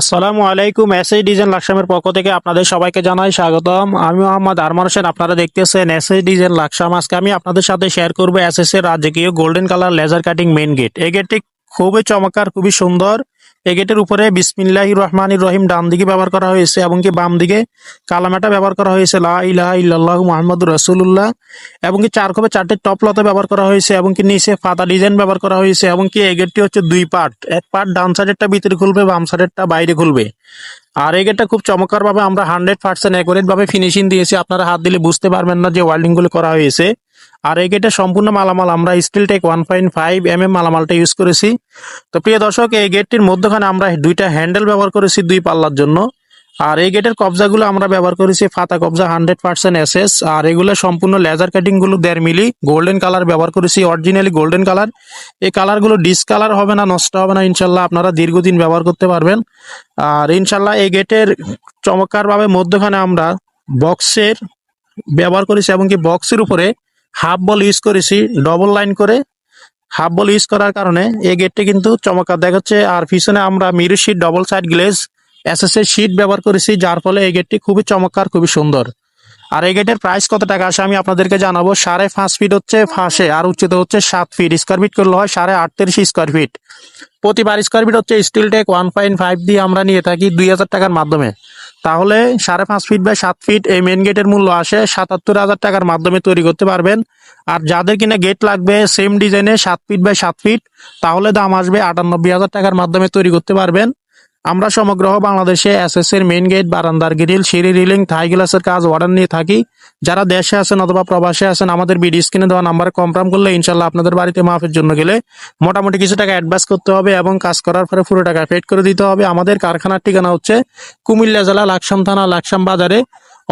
আসসালামু আলাইকুম SS design লাকসামের পক্ষ থেকে আপনাদের সবাইকে জানাই স্বাগতম। আমি মোহাম্মদ আরমান হোসেন, আপনারা দেখতেছেন এসএস ডিজাইন লাকসাম আজকে আমি আপনাদের সাথে শেয়ার করব এস এস এর রাজকীয় golden colour laser cutting main gate এই গেটটি খুবই চমৎকার, খুবই সুন্দর। এই গেটের উপরে বিসমিল্লাহ রহমান রহিম ডান দিকে ব্যবহার করা হয়েছে এবং কি বাম দিকে কালামাটা ব্যবহার করা হয়েছে, লা ইলাহা ইল্লাল্লাহ মুহাম্মাদুর রাসূলুল্লাহ এবং কি চার কপে চারটে টপ লতা ব্যবহার করা হয়েছে এবং কি নিচে ফাতা ডিজাইন ব্যবহার করা হয়েছে এবং কি এই গেটটি হচ্ছে দুই পার্ট, এক পার্ট ডান সাইডেরটা ভিতরে খুলবে, বাম সাইডেরটা বাইরে খুলবে। আর এই গেটটা খুব চমৎকার ভাবে আমরা হান্ড্রেড পার্সেন্ট অ্যাকুরেট ভাবে ফিনিশিং দিয়েছি, আপনারা হাত দিলে বুঝতে পারবেন না যে ওয়েল্ডিংগুলো করা হয়েছে। আর এই গেটের সম্পূর্ণ মালামাল আমরা steel tech one point five M M মালামালটা use করেছি। তো প্রিয় দর্শক, এই গেটটির মধ্যখানে আমরা দুইটা হ্যান্ডেল ব্যবহার করেছি দুই পাল্লার জন্য। আর এই গেটের কবজাগুলো আমরা ব্যবহার করেছি ফাতা কবজা হান্ড্রেড পার্সেন্ট এসএস। আর এগুলো সম্পূর্ণ লেজার কাটিংগুলো দেড় মিলি গোল্ডেন কালার ব্যবহার করেছি, অরিজিনালি গোল্ডেন কালার। এই কালারগুলো ডিসকালার হবে না, নষ্ট হবে না, ইনশাল্লাহ আপনারা দীর্ঘদিন ব্যবহার করতে পারবেন। আর ইনশাল্লাহ এই গেটের চমৎকার ভাবে মধ্যখানে আমরা বক্সের ব্যবহার করেছি এবং কি বক্সের উপরে হাফ বল ইউজ করেছি ডবল লাইন করে। হাফ বল ইউজ করার কারণে এই গেটটি কিন্তু চমৎকার দেখাচ্ছে। আর পিছনে আমরা mirror sheet double side glaze SS এর শিট ব্যবহার করেছি, যার ফলে এই গেটটি খুবই চমৎকার, খুবই সুন্দর। আর এই গেটের প্রাইস কত টাকা আসে আমি আপনাদেরকে জানাব। সাড়ে পাঁচ ফিট হচ্ছে ফাঁসে আর উচ্চতা হচ্ছে সাত ফিট স্কোয়ার ফিট করলে হয় সাড়ে আটত্রিশ স্কোয়ার ফিট প্রতিবার স্কোয়ার ফিট হচ্ছে steel tech one point five দিয়ে আমরা নিয়ে থাকি দুই হাজার টাকার মাধ্যমে। তাহলে সাড়ে পাঁচ ফিট বাই সাত ফিট এই মেন গেটের মূল্য আসে সাতাত্তর হাজার টাকার মাধ্যমে তৈরি করতে পারবেন। আর যাদের কিনা গেট লাগবে সেম ডিজাইনে সাত ফিট বাই সাত ফিট তাহলে দাম আসবে আটানব্বই হাজার টাকার মাধ্যমে তৈরি করতে পারবেন। আমরা সমগ্র বাংলাদেশে এস এর মেন গেট বারান্দার গ্রিল সিঁড়ি রিলিং থাই গ্লাসের কাজ অর্ডার নিয়ে থাকি। যারা দেশে আছেন অথবা প্রবাসে আছেন, আমাদের বিডি স্ক্রিনে দেওয়া নাম্বারে কমফার্ম করলে ইনশাল্লাহ আপনাদের বাড়িতে মাফের জন্য গেলে মোটামুটি কিছু টাকা অ্যাডভান্স করতে হবে এবং কাজ করার পরে পুরো টাকা পেড করে দিতে হবে। আমাদের কারখানার ঠিকানা হচ্ছে কুমিল্লা জেলা, লাকসাম থানা, লাকসাম বাজারে।